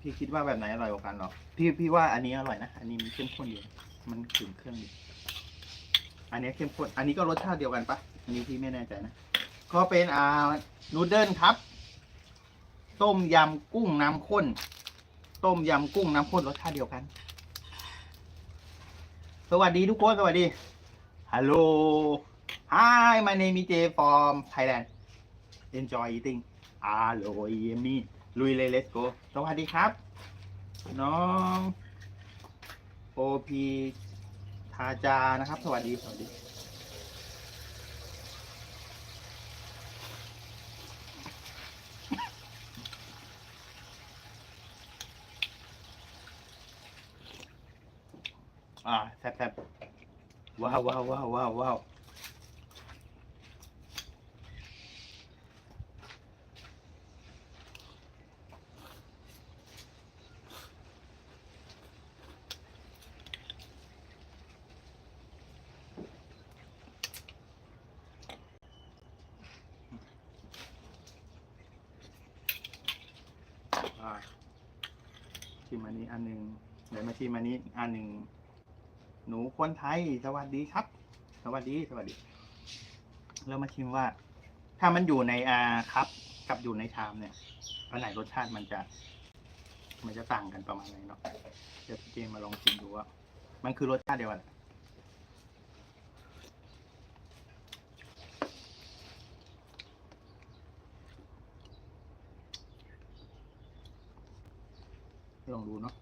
พี่คิดว่าแบบไหนอร่อยกว่ากันหรอ พี่พี่ว่าอันนี้อร่อยนะ อันนี้มันเข้มข้นดีมันถึงเครื่องดี อันนี้เข้มข้น อันนี้ก็รสชาติเดียวกันปะอันนี้พี่ไม่แน่ใจนะ ก็เป็นอ่านูเดิลครับ ต้มยำกุ้งน้ำข้น ต้มยำกุ้งน้ำข้นรสชาติเดียวกัน สวัสดีทุกคน สวัสดี ฮัลโหล Hi my name is Jay from Thailand Enjoy eating อร่อยเยมี่ ลุยเลย let's go สวัสดีครับ น้องโอพีทาจานะครับ สวัสดี สวัสดี อ่าแซ่บแซ่บว้าวว้าวว้าวว้าว ว่าชิมอันนี้อันหนึ่งเดี๋ยวมาชิมอันนี้อันหนึ่งหนูคนไทย สวัสดีครับ สวัสดีสวัสดีเรามาชิมว่า ถ้ามันอยู่ในอาครับกับอยู่ในชามเนี่ยอันไหนรสชาติมันจะ มันจะต่างกันประมาณไหนเนาะเดี๋ยวพี่เจมาลองชิมดูว่า มันคือรสชาติเดียวกัน ลองดูเนาะ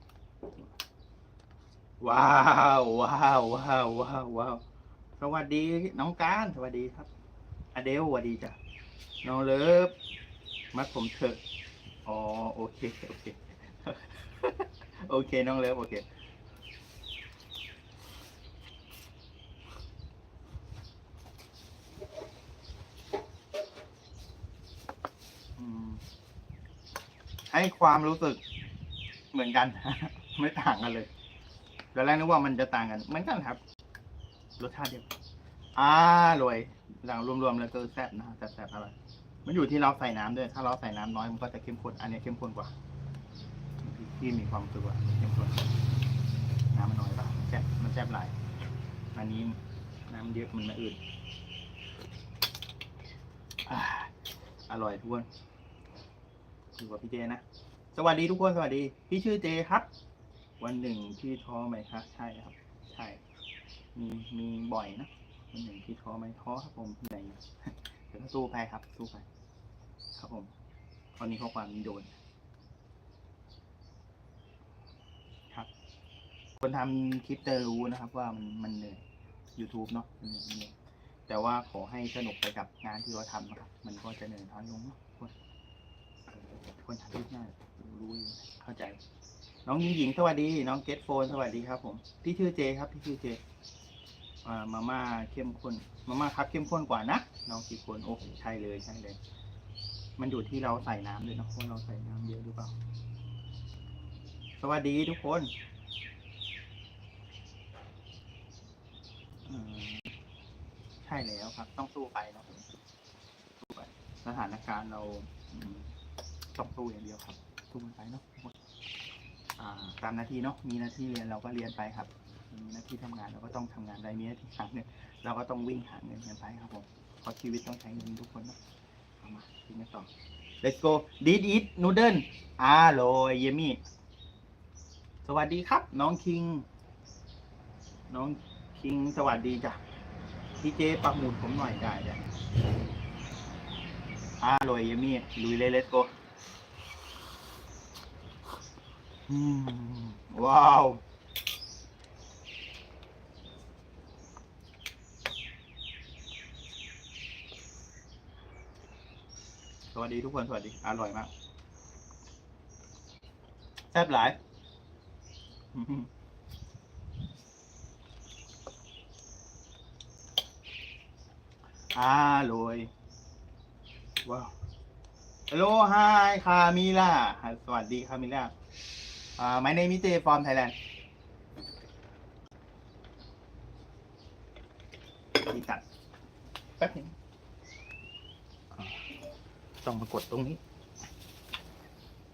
ว้าวว้าวว้าวว้าวว้าวสวัสดีน้องการสวัสดีครับอเดลสวัสดีจ้ะน้องเลิฟมัดผมเถอะอ๋อโอเคโอเคโอเคน้องเลิฟโอเคให้ความรู้สึก เหมือนกัน ไม่ต่างกันเลยตอนแรกนึกว่ามันจะต่างกันเหมือนกันครับ รสชาติเดียวอ่ารวยหลังรวมๆแล้วก็แซ่บนะแซ่บๆอร่อยมันอยู่ที่เราใส่น้ำด้วย ถ้าเราใส่น้ำน้อยมันก็จะเข้มข้น อันนี้เข้มข้นกว่า ที่มีความรู้สึกว่าเข้มข้นน้ำมันน้อยปะแซ่บมันแซ่บหลาย อันนี้น้ำเยอะมันไม่อืดอ่าอร่อยทุกคนอยู่กับพี่เจนะ สวัสดีทุกคนสวัสดี พี่ชื่อเจครับ วันหนึ่งที่ท้อไหมครับใช่ครับ ใช่ มีมีบ่อยนะวันหนึ่งที่ท้อไหมท้อครับผมเหนื่อยแต่ก็สู้ไปครับ สู้ไปครับผมตอนนี้ข้อความนี้โดน ครับ คนทำคลิปจะรู้นะครับ ว่ามันมันเหนื่อย YouTube เนาะมันเหนื่อยเหนื่อยแต่ว่าขอให้สนุกไปกับงานที่เราทำนะครับ มันก็จะเหนื่อยน้อลงเนาะ คนทำคลิปง่ายรู้อยู่เข้าใจ น้องหญิงหญิงสวัสดี น้องเกตโฟนสวัสดีครับ ผม พี่ชื่อเจครับ พี่ชื่อเจอ่ามาม่าเข้มข้น มาม่าครับเข้มข้นกว่านะ น้องกี่คนโอ้ใช่เลยใช่เลย มันอยู่ที่เราใส่น้ำเลยนะว่าเราใส่น้ำเยอะหรือเปล่า สวัสดีทุกคนใช่แล้วครับ ต้องสู้ไปนะสู้ไปสถานการณ์เรา อืมต้องสู้อย่างเดียวครับสู้มันไปเนาะอ่าตามหน้าที่เนาะมีหน้าที่เรียนเราก็เรียนไปครับ มีหน้าที่ทำงานเราก็ต้องทำงานได้มีหน้าที่หาเงินเราก็ต้องวิ่งหาเงินกันไปครับผมเพราะชีวิตต้องใช้เงินทุกคนเนาะเอามากินกันต่อ let's go did eat noodle อร่อยเยมี่สวัสดีครับ น้องคิง น้องคิงสวัสดีจ้ะพี่เจปักหมุดผมหน่อยได้จ้ะอร่อยเยมี่ลุยเลย let's go อืม ว้าว สวัสดีทุกคน สวัสดี อร่อยมาก แซ่บหลายอืมอร่อย ว้าว Hello hi คามิล่า สวัสดีคามิล่า อ่า my name is Jay from Thailand ที่ตัดแป๊บนึงอ่าต้องมากดตรงนี้